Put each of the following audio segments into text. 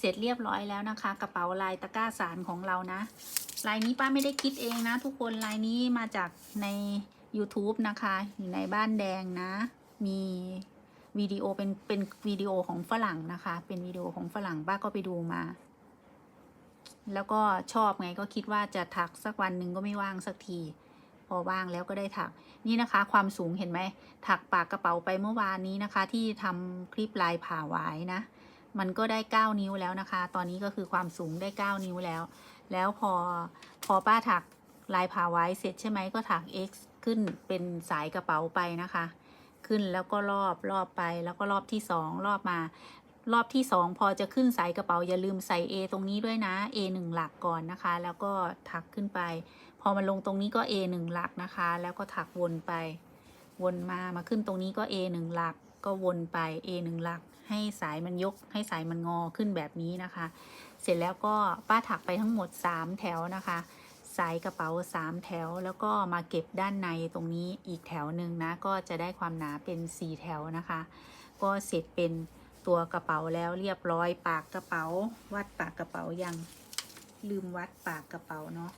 เสร็จเรียบร้อยแล้วนะคะ กระเป๋าลายตะกร้าสารของเรานะ ลายนี้ป้าไม่ได้คิดเองนะ ทุกคนลายนี้มาจากใน YouTube นะคะ อยู่ในบ้านแดงนะ มีวิดีโอเป็นเป็นวิดีโอของฝรั่งนะคะ เป็นวิดีโอของฝรั่งป้าก็ไปดูมา แล้วก็ชอบไงก็คิดว่าจะถักสักวันหนึ่งก็ไม่ว่างสักที พอว่างแล้วก็ได้ถัก นี่นะคะ ความสูงเห็นไหมถักปากกระเป๋าไปเมื่อวานนี้นะคะ ที่ทำคลิปลายผ่าหวายนะ มันก็ได้ 9 นิ้วแล้วนะคะ ตอนนี้ก็คือความสูงได้ 9 นิ้วแล้ว แล้วพอพอป้าถักลายผ่าไว้เสร็จใช่ไหมก็ถัก X ขึ้นเป็นสายกระเป๋าไปนะคะ ขึ้นแล้วก็รอบรอบไปแล้วก็รอบที่สองรอบมา รอบที่สองพอจะขึ้นสายกระเป๋าอย่าลืมใส่ A ตรงนี้ด้วยนะ A 1หลักก่อนนะคะ แล้วก็ถักขึ้นไป พอมาลงตรงนี้ก็ A 1หลักนะคะ แล้วก็ถักวนไป วนมามาขึ้นตรงนี้ก็ A 1หลักก็วนไป A 1หลัก ให้สายมันยก ให้สายมันงอขึ้นแบบนี้นะคะ เสร็จแล้วก็ป้าถักไปทั้งหมด 3 แถวนะคะ สายกระเป๋า 3 แถว แล้วก็มาเก็บด้านในตรงนี้อีกแถวหนึ่งนะ ก็จะได้ความหนาเป็น 4 แถวนะคะ ก็เสร็จเป็นตัวกระเป๋าแล้วเรียบร้อยปากกระเป๋า วัดปากกระเป๋ายังลืมวัดปากกระเป๋าเนาะ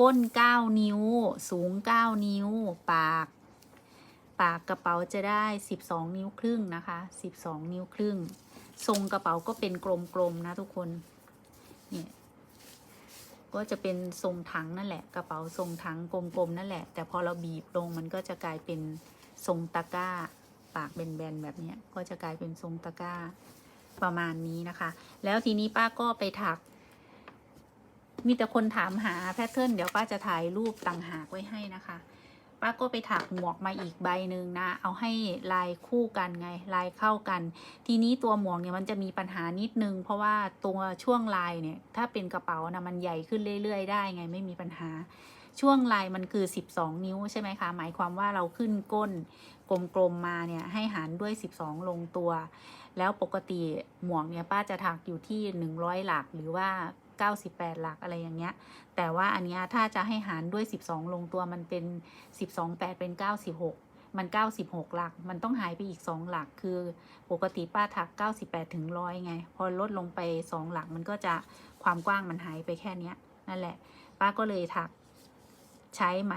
ก้น 9 นิ้ว สูง 9 นิ้ว ปาก ปากกระเป๋าจะได้ 12 นิ้วครึ่งนะคะ 12 นิ้วครึ่ง ทรงกระเป๋าก็เป็นกลมๆนะทุกคนเนี่ยก็จะเป็นทรงถังนั่นแหละ กระเป๋าทรงถังกลมๆนั่นแหละ แต่พอเราบีบลงมันก็จะกลายเป็นทรงตะกร้า ปากแบนๆแบบนี้ก็จะกลายเป็นทรงตะกร้าประมาณนี้นะคะ แล้วทีนี้ป้าก็ไปถัก มีแต่คนถามหาแพทเทิร์นเดี๋ยวป้าจะถ่ายรูปต่างหากไว้ให้นะคะ ป้าก็ไปถักหมวกมาอีกใบหนึ่งนะ เอาให้ลายคู่กันไง ลายเข้ากัน ทีนี้ตัวหมวกเนี่ยมันจะมีปัญหานิดนึง เพราะว่าตัวช่วงลายเนี่ย ถ้าเป็นกระเป๋านะมันใหญ่ขึ้นเรื่อย ๆ ได้ไงไม่มีปัญหา ช่วงลายมันคือ 12 นิ้วใช่ไหมคะ หมายความว่าเราขึ้นก้นกลมๆมาเนี่ยให้หารด้วย 12 ลงตัว แล้วปกติหมวกเนี่ยป้าจะถักอยู่ที่ 100 หลักหรือว่า 98 หลักอะไรอย่างเงี้ย แต่ว่าอันเนี้ยถ้าจะให้หารด้วย 12 ลงตัวมันเป็น 12 8 เป็น 96 มัน 96 หลัก มันต้องหายไปอีก 2 หลัก คือปกติป้าถัก 98 ถึง 100 ไง พอลดลงไป 2 หลักมันก็จะความกว้างมันหายไปแค่เนี้ย นั่นแหละ ป้าก็เลยถักใช้ไหม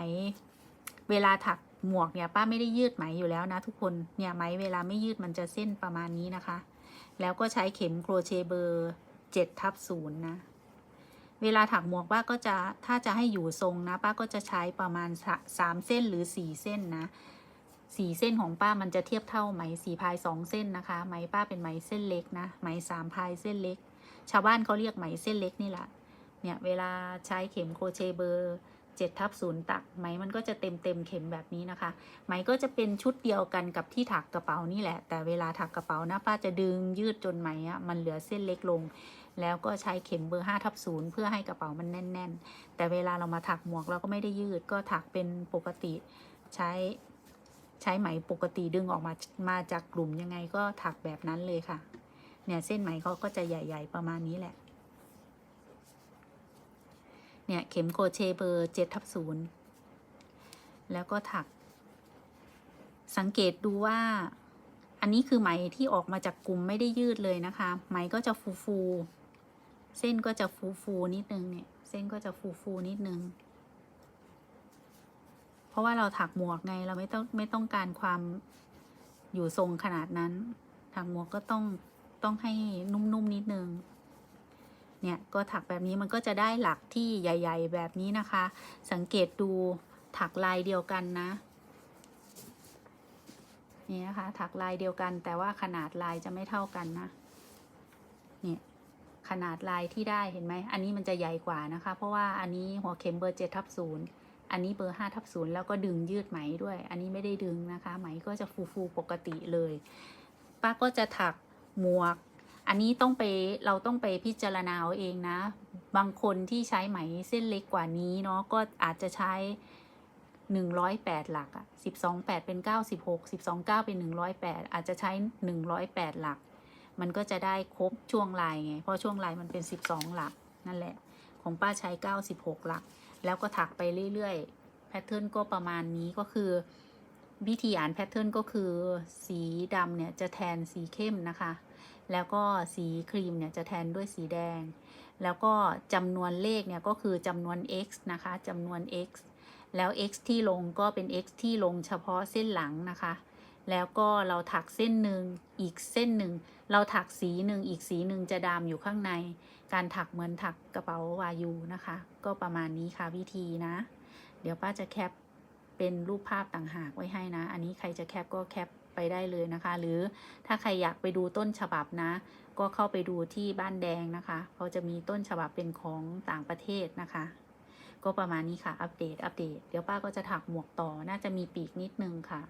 เวลาถักหมวกเนี่ยป้าไม่ได้ยืดไหมอยู่แล้วนะทุกคน เนี่ยไหมเวลาไม่ยืดมันจะเส้นประมาณนี้นะคะ แล้วก็ใช้เข็มโครเชต์เบอร์7ทับ0นะ เวลาถักหมวกป้าก็จะถ้าจะให้อยู่ทรงนะ ป้าก็จะใช้ประมาณสามเส้นหรือสี่เส้นนะสี่เส้นของป้ามันจะเทียบเท่าไหมสี่พายสองเส้นนะคะ ไหมป้าเป็นไหมเส้นเล็กนะไหมสามพายเส้นเล็ก ชาวบ้านเขาเรียกไหมเส้นเล็กนี่แหละเนี่ยเวลาใช้เข็มโครเชต์เบอร์เจ็ดทับศูนย์ตักไหมมันก็จะเต็มเต็มเข็มแบบนี้นะคะ ไหมก็จะเป็นชุดเดียวกันกับที่ถักกระเป๋านี่แหละ แต่เวลาถักกระเป๋านะป้าจะดึงยืดจนไหมอะมันเหลือเส้นเล็กลง แล้วก็ใช้เข็มเบอร์5ทับศูนย์เพื่อให้กระเป๋ามันแน่น ๆ แต่เวลาเรามาถักหมวกเราก็ไม่ได้ยืดก็ถักเป็นปกติใช้ใช้ไหมปกติดึงออกมามาจากกลุ่มยังไงก็ถักแบบนั้นเลยค่ะ เนี่ยเส้นไหมเขาก็จะใหญ่ ๆ ประมาณนี้แหละ เนี่ยเข็มโคเชเบอร์เจ็ดทับศูนย์แล้วก็ถัก สังเกตดูว่า อันนี้คือไหมที่ออกมาจากกลุ่มไม่ได้ยืดเลยนะคะ ไหมก็จะฟูฟูๆ เส้นก็จะฟูฟูนิดนึงเนี่ย เส้นก็จะฟูฟูนิดนึง เพราะว่าเราถักหมวกไงเราไม่ต้องไม่ต้องการความอยู่ทรงขนาดนั้น ถักหมวกก็ต้องต้องให้นุ่มๆนิดนึง เนี่ยก็ถักแบบนี้มันก็จะได้หลักที่ใหญ่ ๆ แบบนี้นะคะ สังเกตดูถักลายเดียวกันนะนี่นะคะ ถักลายเดียวกันแต่ว่าขนาดลายจะไม่เท่ากันนะ เนี่ย ขนาดลายที่ได้เห็นไหม อันนี้มันจะใหญ่กว่านะคะ เพราะว่าอันนี้หัวเข็มเบอร์เจ็ดทับศูนย์อันนี้เบอร์ห้าทับศูนย์แล้วก็ดึงยืดไหมด้วย อันนี้ไม่ได้ดึงนะคะ ไหมก็จะฟูฟูๆปกติเลย ป้าก็จะถักหมวก อันนี้ต้องไปเราต้องไปพิจารณาเอาเองนะ บางคนที่ใช้ไหมเส้นเล็กกว่านี้เนาะก็อาจจะใช้108หลักอะ12 8เป็น96 12 9เป็น108อาจจะใช้108หลัก มันก็จะได้ครบช่วงลายไง เพราะช่วงลายมันเป็น 12 หลักนั่นแหละ ของป้าใช้ 96 หลัก แล้วก็ถักไปเรื่อยๆ แพทเทิร์นก็ประมาณนี้ก็คือ วิธีอ่านแพทเทิร์นก็คือสีดำเนี่ยจะแทนสีเข้มนะคะ แล้วก็สีครีมเนี่ยจะแทนด้วยสีแดง แล้วก็จำนวนเลขเนี่ยก็คือจำนวน x นะคะจำนวน x แล้ว x ที่ลงก็เป็น x ที่ลงเฉพาะเส้นหลังนะคะ แล้วก็เราถักเส้นหนึ่งอีกเส้นหนึ่ง เราถักสีหนึ่งอีกสีหนึ่งจะดามอยู่ข้างใน การถักเหมือนถักกระเป๋าวายูนะคะ ก็ประมาณนี้ค่ะวิธีนะ เดี๋ยวป้าจะแคปเป็นรูปภาพต่างหากไว้ให้นะ อันนี้ใครจะแคปก็แคปไปได้เลยนะคะ หรือถ้าใครอยากไปดูต้นฉบับนะ ก็เข้าไปดูที่บ้านแดงนะคะเขาจะมีต้นฉบับเป็นของต่างประเทศนะคะ ก็ประมาณนี้ค่ะอัปเดตอัปเดต เดี๋ยวป้าก็จะถักหมวกต่อน่าจะมีปีกนิดนึงค่ะ